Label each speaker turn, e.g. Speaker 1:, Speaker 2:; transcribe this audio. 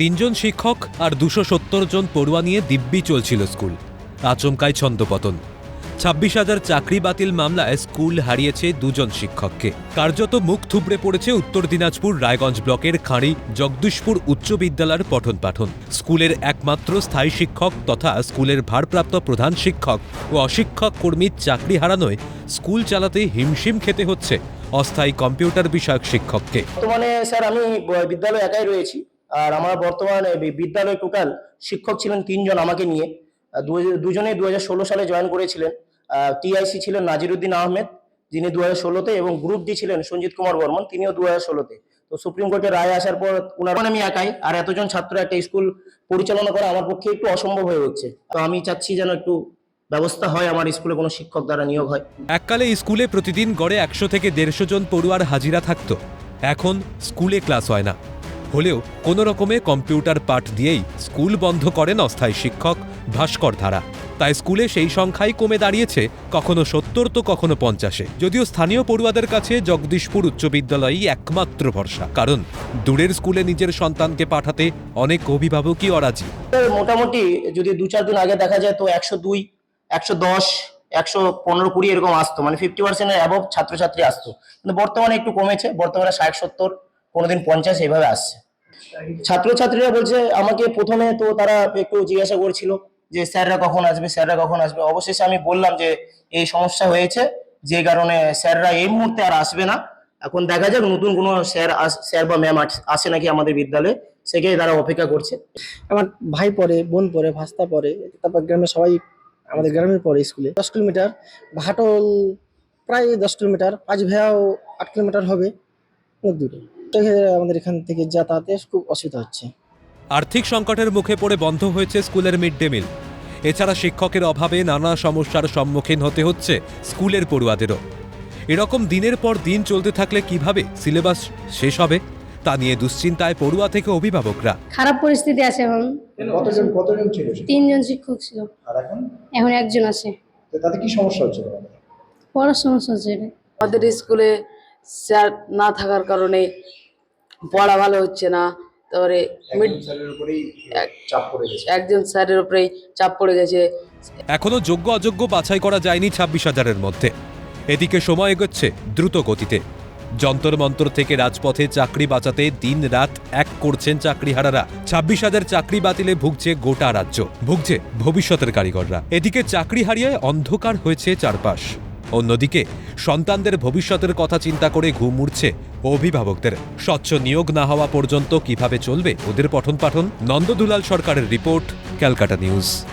Speaker 1: তিনজন শিক্ষক আর দুশো সত্তর জন পড়ুয়া নিয়ে দিব্যি চলছিল স্কুল। আচমকায় ছন্দপতন। ছাব্বিশ হাজার চাকরি বাতিল মামলায় স্কুল হারিয়েছে দুজন শিক্ষককে। কার্যত মুখ থুবড়ে পড়েছে উত্তর দিনাজপুর রায়গঞ্জ ব্লকের খাঁড়ি জগদীশপুর উচ্চ বিদ্যালয়ের পঠন পাঠন। স্কুলের একমাত্র স্থায়ী শিক্ষক তথা স্কুলের ভারপ্রাপ্ত প্রধান শিক্ষক ও অশিক্ষক কর্মীর চাকরি হারানোয় স্কুল চালাতে হিমশিম খেতে হচ্ছে অস্থায়ী কম্পিউটার বিষয়ক শিক্ষককে।
Speaker 2: বর্তমানে স্যার আমি বিদ্যালয়ে একাই রয়েছি। আর আমার বর্তমানে বিদ্যালয় টোটাল শিক্ষক ছিলেন তিনজন আমাকে নিয়ে। দুজনেই দু সালে জয়েন করেছিলেন। টিআইসি ছিলেন নাজিরুদ্দিন আহমেদ, যিনি দু হাজার ষোলোতে, এবং গ্রুপ ডি ছিলেন সঞ্জিত কুমার বর্মন, তিনিও দু হাজার ষোলোতে। তো সুপ্রিম কোর্টের রায় আসার পর উনার আমি একাই, আর এতজন ছাত্র একটা স্কুল পরিচালনা করা আমার পক্ষে একটু অসম্ভব হয়ে উঠছে। তো আমি চাচ্ছি যেন একটু ব্যবস্থা হয়, আমার স্কুলে কোনো শিক্ষক দ্বারা নিয়োগ হয়।
Speaker 1: এককালে স্কুলে প্রতিদিন গড়ে একশো থেকে দেড়শো জন পড়ুয়ার হাজিরা থাকতো। এখন স্কুলে ক্লাস হয় না। হলেও কোনো রকমে কম্পিউটার পাঠ দিয়েই স্কুল বন্ধ করেন অস্থায়ী শিক্ষক ভাস্কর ধারা। তাই স্কুলে সেই সংখ্যাই কমে দাঁড়িয়েছে কখনো সত্তর, তো কখনো পঞ্চাশে। যদিও স্থানীয় পড়ুয়াদের কাছে জগদীশপুর উচ্চ বিদ্যালয়ই একমাত্র ভরসা। কারণ দূরের স্কুলে নিজের সন্তানকে পাঠাতে অনেক অভিভাবকই অরাজি।
Speaker 2: মোটামুটি যদি দু চার দিন আগে দেখা যায় তো একশো দুই, একশো দশ, একশো পনেরো, কুড়ি এরকম আসতো। মানে ফিফটি পার্সেন্টের অ্যাবভ ছাত্রছাত্রী আসতো। কিন্তু বর্তমানে একটু কমেছে, বর্তমানে ষাট, সত্তর, কোনোদিন পঞ্চাশ এইভাবে আসছে। ছাত্রছাত্রীরা বলছে, আমাকে প্রথমে তো তারা একটু জিজ্ঞাসা করছিল যে, স্যাররা কখন আসবে, স্যাররা কখন আসবে? অবশেষে আমি বললাম যে, এই সমস্যা হয়েছে, যে কারণে স্যাররা এই মুহূর্তে আর আসবে না। এখন দেখা যাক, নতুন কোনো স্যার স্যার বা ম্যাম আসে নাকি আমাদের বিদ্যালয়ে সেকে তারা অপেক্ষা করছে।
Speaker 3: আমার ভাই পড়ে, বোন পড়ে, ভাস্তা পড়ে, তারপর গ্রামে সবাই, আমাদের গ্রামে পড়ে স্কুলে। দশ কিলোমিটার, ভাটল প্রায় দশ কিলোমিটার, পাঁচ ভেয়াও আট কিলোমিটার হবে, অনেক দূরে। আমাদের এখান থেকে যাতায়াতে খুব অসুবিধা হচ্ছে।
Speaker 1: আর্থিক সংকটের মুখে পড়ে বন্ধ হয়েছে স্কুলের মিড ডে মিল। এছাড়া শিক্ষকের অভাবে নানা সমস্যার সম্মুখীন হতে হচ্ছে স্কুলের পড়ুয়াদেরও। এরকম দিনের পর দিন চলতে থাকলে কীভাবে সিলেবাস শেষ হবে তা নিয়ে দুশ্চিন্তায় পড়ুয়া থেকে অভিভাবকরা।
Speaker 4: খারাপ পরিস্থিতি আছে এখন।
Speaker 5: কতজন কতজন ছিল?
Speaker 4: তিনজন শিক্ষক ছিল।
Speaker 5: আর এখন?
Speaker 4: এখন একজন আছে।
Speaker 5: তাতে কি সমস্যা হচ্ছে
Speaker 4: পড়ার সমস্যা হচ্ছে
Speaker 6: আমাদের স্কুলে স্যার না থাকার কারণে পড়া ভালো হচ্ছে না তারপরে
Speaker 5: একজন স্যারের উপরেই চাপ পড়ে গেছে।
Speaker 6: একজন স্যারের উপরেই চাপ পড়ে গেছে।
Speaker 1: এখনও যোগ্য অযোগ্য বাছাই করা যায়নি ছাব্বিশ হাজারের মধ্যে। এদিকে সময় এগোচ্ছে দ্রুত গতিতে। যন্তর মন্তর থেকে রাজপথে চাকরি বাঁচাতে দিন রাত এক করছেন চাকরিহারারা। ছাব্বিশ হাজার চাকরি বাতিলে ভুগছে গোটা রাজ্য ভুগছে ভবিষ্যতের কারিগররা। এদিকে চাকরি হারিয়ে অন্ধকার হয়েছে চারপাশ। অন্যদিকে, সন্তানদের ভবিষ্যতের কথা চিন্তা করে ঘুম উড়ছে অভিভাবকদের। স্বচ্ছ নিয়োগ না হওয়া পর্যন্ত কীভাবে চলবে ওদের পঠন পাঠন নন্দদুলাল সরকারের রিপোর্ট, ক্যালকাটা নিউজ।